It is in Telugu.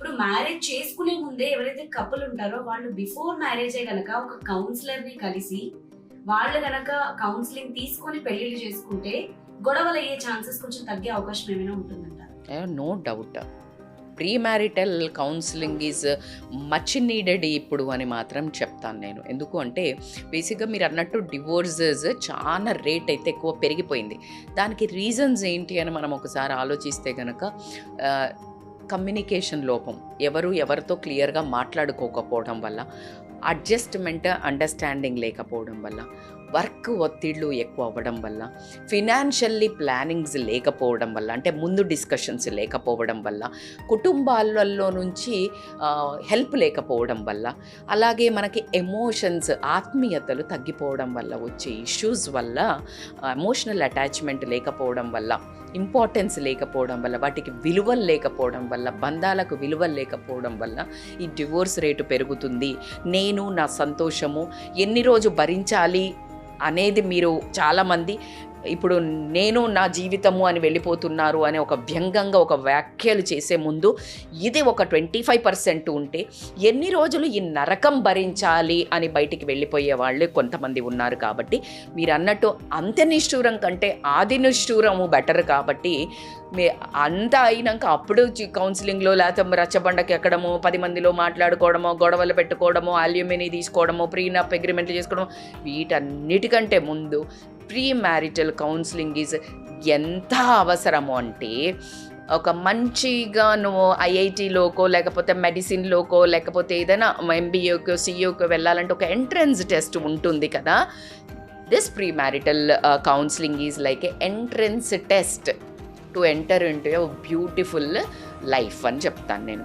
ఇప్పుడు మ్యారేజ్ చేసుకునే ముందే ఎవరైతే కపుల్ ఉంటారో వాళ్ళు బిఫోర్ మ్యారేజే గనక ఒక కౌన్సిలర్ని కలిసి వాళ్ళు గనక కౌన్సిలింగ్ తీసుకొని పెళ్ళిళ్ళు చేసుకుంటే గొడవలు అయ్యే ఛాన్సెస్ కొంచెం తగ్గే అవకాశం ఏమైనా ఉంటుందంట? No doubt premarital counselling is much needed ఇప్పుడు అని మాత్రం చెప్తాను నేను. ఎందుకు అంటే బేసిక్గా మీరు అన్నట్టు డివోర్సెస్ చాలా రేట్ అయితే ఎక్కువ పెరిగిపోయింది. దానికి రీజన్స్ ఏంటి అని మనం ఒకసారి ఆలోచిస్తే కనుక కమ్యూనికేషన్ లోపం. ఎవరు ఎవరితో క్లియర్గా మాట్లాడుకోకపోవడం వల్ల అడ్జస్ట్మెంట్ అండర్స్టాండింగ్ లేకపోవడం వల్ల వర్క్ ఒత్తిళ్ళు ఎక్కువ అవ్వడం వల్ల ఫినాన్షియల్లీ ప్లానింగ్స్ లేకపోవడం వల్ల అంటే ముందు డిస్కషన్స్ లేకపోవడం వల్ల కుటుంబాలలో నుంచి హెల్ప్ లేకపోవడం వల్ల అలాగే మనకి ఎమోషన్స్ ఆత్మీయతలు తగ్గిపోవడం వల్ల వచ్చే ఇష్యూస్ వల్ల ఎమోషనల్ అటాచ్మెంట్ లేకపోవడం వల్ల ఇంపార్టెన్స్ లేకపోవడం వల్ల వాటికి విలువలు లేకపోవడం వల్ల బంధాలకు విలువలు లేకపోవడం వల్ల ఈ డివోర్స్ రేటు పెరుగుతుంది. నేను నా సంతోషము ఎన్ని రోజు భరించాలి అనేది మీరు చాలామంది ఇప్పుడు నేను నా జీవితము అని వెళ్ళిపోతున్నారు అని ఒక వ్యంగంగా ఒక వ్యాఖ్యలు చేసే ముందు ఇది ఒక ట్వంటీ ఫైవ్ పర్సెంట్ ఉంటే ఎన్ని రోజులు ఈ నరకం భరించాలి అని బయటికి వెళ్ళిపోయే వాళ్ళు కొంతమంది ఉన్నారు కాబట్టి మీరు అన్నట్టు అంత్య నిష్ఠూరం కంటే ఆది నిష్ఠూరము బెటర్ కాబట్టి మీ అంత అయినాక అప్పుడు కౌన్సిలింగ్లో లేకపోతే రచ్చబండకి ఎక్కడము పది మందిలో మాట్లాడుకోవడమో గొడవలు పెట్టుకోవడమో అల్యూమిని తీసుకోవడమో ప్రీనప్ అగ్రిమెంట్లు చేసుకోవడమో వీటన్నిటికంటే ముందు ప్రీ మ్యారిటల్ కౌన్సిలింగ్ ఈజ్ ఎంత అవసరము అంటే ఒక మంచిగా నువ్వు ఐఐటీలోకో లేకపోతే మెడిసిన్లోకో లేకపోతే ఏదైనా ఎంబీఏకో సిఇఓకో వెళ్ళాలంటే ఒక ఎంట్రన్స్ టెస్ట్ ఉంటుంది కదా. This premarital counselling is like a entrance test to enter into beautiful life అని చెప్తాను నేను.